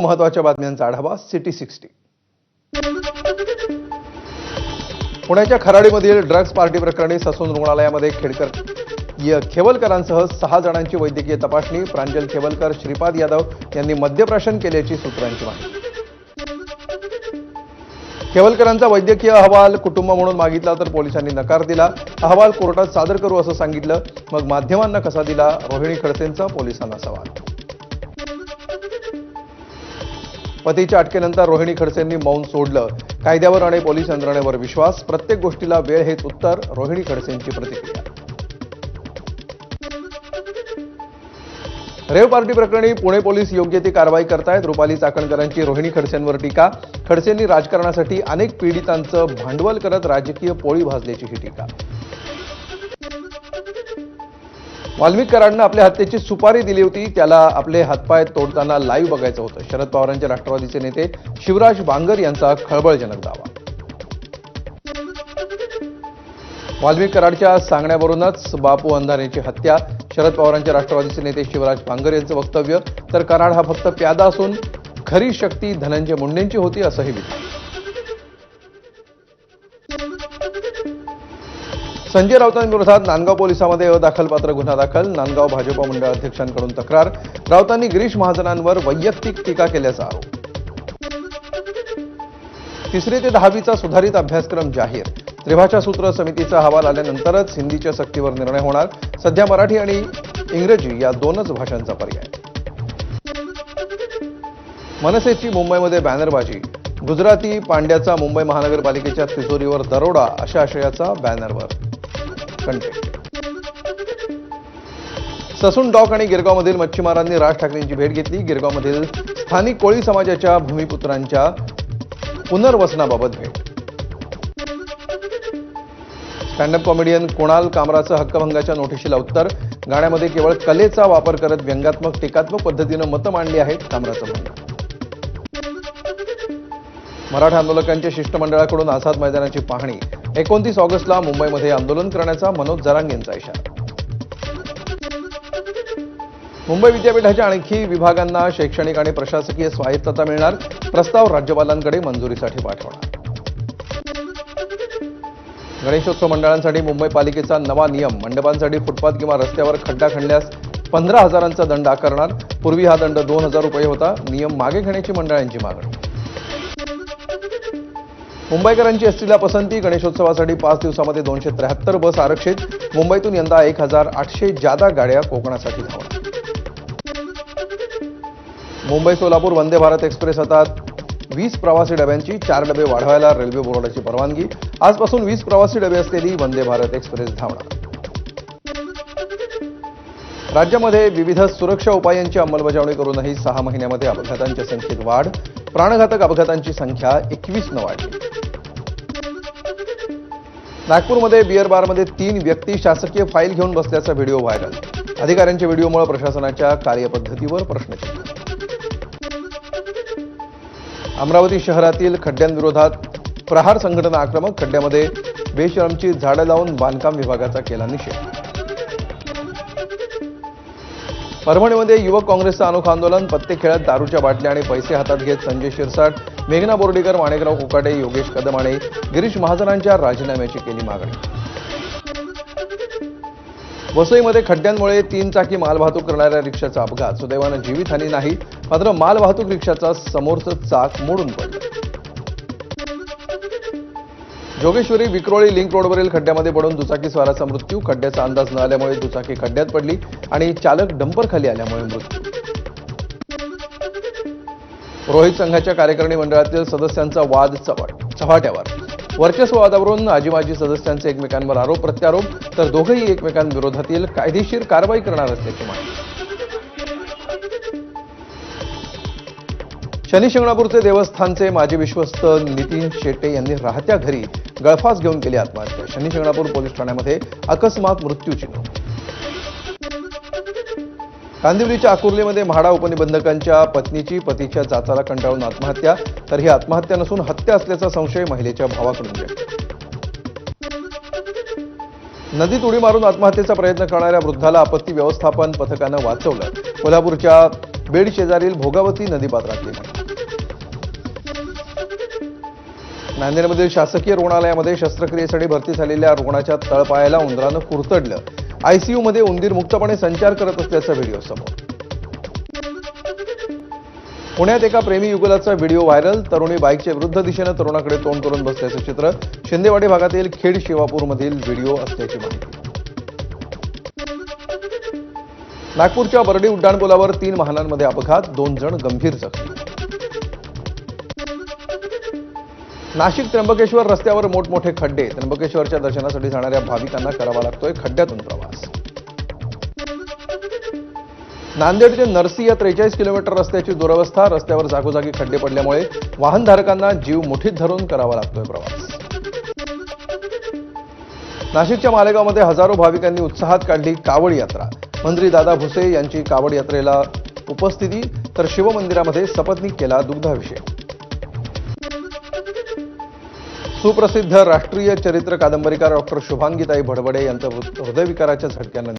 महत्त्वाच्या बातम्यांचा आढावा सिटी सिक्स्टी. पुण्याच्या खराडीमधील ड्रग्ज पार्टी प्रकरणी ससून रुग्णालयामध्ये खेडकर. खेवलकरांसह सहा जणांची वैद्यकीय तपासणी प्रांजल खेवलकर श्रीपाद यादव यांनी मद्यप्राशन केल्याची सूत्रांची माहिती. खेवलकरांचा वैद्यकीय अहवाल कुटुंब म्हणून मागितला तर पोलिसांनी नकार दिला. अहवाल कोर्टात सादर करू असं सांगितलं. मग माध्यमांना कसा दिला? रोहिणी खडसेंचा पोलिसांना सवाल. पतीच्या अटकेनंतर रोहिणी खडसेंनी मौन सोडलं. कायद्यावर आणि पोलीस यंत्रणेवर विश्वास. प्रत्येक गोष्टीला वेळ हेच उत्तर रोहिणी खडसेंची प्रतिक्रिया. रेव पार्टी प्रकरणी पुणे पोलीस योग्य ती कारवाई करतायत. रुपाली चाकणकरांची रोहिणी खडसेंवर टीका. खडसेंनी राजकारणासाठी अनेक पीडितांचं भांडवल करत राजकीय पोळी भाजल्याची ही टीका. वाल्मिकरांना आपल्या हत्येची सुपारी दिली होती. त्याला आपले हातपाय तोडताना लाईव्ह बघायचं होतं. शरद पवारांचे राष्ट्रवादीचे नेते शिवराज बांगर यांचा खळबळजनक दावा. वाल्मिक कराडच्या सांगण्यावरूनच बापू अंधारेची हत्या शरद पवारांचे राष्ट्रवादीचे नेते शिवराज बांगर यांचं वक्तव्य. तर कराड हा फक्त प्यादा असून खरी शक्ती धनंजय मुंडेंची होती असंही विधान संजय राऊतांविरोधात नांदगाव पोलिसांमध्ये अदाखलपात्र गुन्हा दाखल. नांदगाव भाजप मंडळ अध्यक्षांकडून तक्रार. राऊतांनी गिरीश महाजनांवर वैयक्तिक टीका केल्याचा आरोप. तिसरी ते दहावीचा सुधारित अभ्यासक्रम जाहीर. त्रिभाषा सूत्र समितीचा अहवाल आल्यानंतरच हिंदीच्या सक्तीवर निर्णय होणार. सध्या मराठी आणि इंग्रजी या दोनच भाषांचा पर्याय. मनसेची मुंबईमध्ये बॅनरबाजी. गुजराती पांड्याचा मुंबई महानगरपालिकेच्या तिजोरीवर दरोडा अशा आशयाचा बॅनरवर. कंटेंट. ससून डॉक आणि गिरगावमधील मच्छीमारांनी राज ठाकरेंची भेट घेतली. गिरगावमधील स्थानिक कोळी समाजाच्या भूमिपुत्रांच्या पुनर्वसनाबाबत भेट. स्टँडअप कॉमेडियन कुणाल कामराचं हक्कभंगाच्या नोटिशीला उत्तर. गाण्यामध्ये केवळ कलेचा वापर करत व्यंगात्मक टीकात्मक पद्धतीनं मतं मांडली आहेत कामराचं म्हणणं. मराठा आंदोलकांच्या शिष्टमंडळाकडून आझाद मैदानाची पाहणी. एकोणतीस ऑगस्टला मुंबईमध्ये आंदोलन करण्याचा मनोज जरांगेंचा इशारा. मुंबई विद्यापीठाच्या आणखी विभागांना शैक्षणिक आणि प्रशासकीय स्वायत्तता मिळणार प्रस्ताव राज्यपालांकडे मंजुरीसाठी पाठवणार. गणेशोत्सव मंडळांसाठी मुंबई पालिकेचा नवा नियम मंडपांसाठी फुटपाथ किंवा रस्त्यावर खड्डा खणल्यास पंधरा हजारांचा दंड आकारणार. पूर्वी हा दंड दोन हजार रुपये होता. नियम मागे घेण्याची मंडळांची मागणी. मुंबईकरांची असलेल्या पसंती गणेशोत्सवासाठी पाच दिवसामध्ये दोनशे त्र्याहत्तर बस आरक्षित. मुंबईतून यंदा एक हजार आठशे जादा गाड्या कोकणासाठी धावणार मुंबई सोलापूर वंदे भारत एक्सप्रेस आता वीस प्रवासी डब्यांची चार डबे वाढवायला रेल्वे बोर्डाची परवानगी. आजपासून वीस प्रवासी डबे असलेली वंदे भारत एक्सप्रेस धावणार. राज्यामध्ये विविध सुरक्षा उपायांची अंमलबजावणी करूनही सहा महिन्यामध्ये अपघातांच्या संख्येत वाढ. प्राणघातक अपघातांची संख्या एकवीसनं वाढली. नागपूरमध्ये बिअर बारमध्ये तीन व्यक्ती शासकीय फाईल घेऊन बसल्याचा व्हिडिओ व्हायरल अधिकाऱ्यांच्या व्हिडिओमुळे प्रशासनाच्या कार्यपद्धतीवर प्रश्नचिन्ह अमरावती शहरातील खड्ड्यांविरोधात प्रहार संघटना आक्रमक खड्ड्यामध्ये बेशरमची झाडं लावून बांधकाम विभागाचा केला निषेध. परभणीमध्ये युवक काँग्रेसचं अनोखं आंदोलन पत्ते खेळत दारूच्या बाटल्या आणि पैसे हातात घेत संजय शिरसाट मेघना बोर्डीकर माणिकराव कोकाटे योगेश कदम आणि गिरीश महाजनांच्या राजीनाम्याची केली मागणी. वसईमध्ये खड्ड्यांमुळे तीन चाकी मालवाहतूक करणाऱ्या रिक्षाचा अपघात. सुदैवानं जीवितहानी नाही मात्र मालवाहतूक रिक्षाचा समोरचं चाक मोडून पडलं. जोगेश्वरी विक्रोळी लिंक रोडवरील खड्ड्यामध्ये पडून दुचाकी स्वाराचा मृत्यू खड्ड्याचा अंदाज न आल्यामुळे दुचाकी खड्ड्यात पडली आणि चालक डंपरखाली आल्यामुळे मृत्यू. रोहित संघाच्या कार्यकारिणी मंडळातील सदस्यांचा वाद चव्हाट चव्हाट्यावर. वर्चस्व वादावरून आजी माजी सदस्यांचे एकमेकांवर आरोप प्रत्यारोप तर दोघेही एकमेकांविरोधातील कायदेशीर कारवाई करणार असल्याची माहिती. शनी शिंगणापूरचे देवस्थानचे माजी विश्वस्त नितीन शेट्टे यांनी राहत्या घरी गळफास घेऊन केली आत्महत्या. शनी शिंगणापूर पोलीस ठाण्यामध्ये अकस्मात मृत्यूची नोंद. कांदिवलीच्या आकुर्लीमध्ये म्हाडा उपनिबंधकांच्या पत्नीची पतीच्या जाचाला कंटाळून आत्महत्या. तर ही आत्महत्या नसून हत्या असल्याचा संशय महिलेच्या भावाकडून व्यक्त. नदीत उडी मारून आत्महत्येचा प्रयत्न करणाऱ्या वृद्धाला आपत्ती व्यवस्थापन पथकानं वाचवलं. कोल्हापूरच्या बेड शेजारील भोगावती नदीपात्रातली नांदेडमधील शासकीय रुग्णालयामध्ये शस्त्रक्रियेसाठी भरती झालेल्या रुग्णाच्या तळपायाला उंदरानं कुरतडलं. आयसीयू मध्ये उंदीर मुक्तपणे संचार करत असल्याचा व्हिडिओ समोर. पुण्यात एका प्रेमी युगलाचा व्हिडिओ व्हायरल. तरुणी बाईकच्या विरुद्ध दिशेनं तरुणाकडे तोंड करून बसल्याचं चित्र. शिंदेवाडी भागातील खेड शिवापूरमधील व्हिडिओ असल्याची माहिती. नागपूरच्या बर्डी उड्डाणपुलावर तीन वाहनांमध्ये अपघात. दोन जण गंभीर जखमी. नाशिक त्र्यंबकेश्वर रस्त्यावर मोठमोठे खड्डे. त्र्यंबकेश्वरच्या दर्शनासाठी जाणाऱ्या भाविकांना करावा लागतोय खड्ड्यातून प्रवास. नांदेड ते नरसी या त्रेचाळीस किलोमीटर रस्त्याची दुरवस्था. रस्त्यावर जागोजागी खड्डे पडल्यामुळे वाहनधारकांना जीव मुठीत धरून करावा लागतोय प्रवास. नाशिकच्या मालेगावमध्ये हजारो भाविकांनी उत्साहात काढली कावड यात्रा. मंत्री दादा भुसे यांची कावड यात्रेला उपस्थिती तर शिवमंदिरामध्ये सपत्नीक केला दुग्धाभिषेक. सुप्रसिद्ध राष्ट्रीय चरित्र कादंबरीकार डॉक्टर शुभांगीताई भडबडे यांचं हृदयविकाराच्या झटक्यानं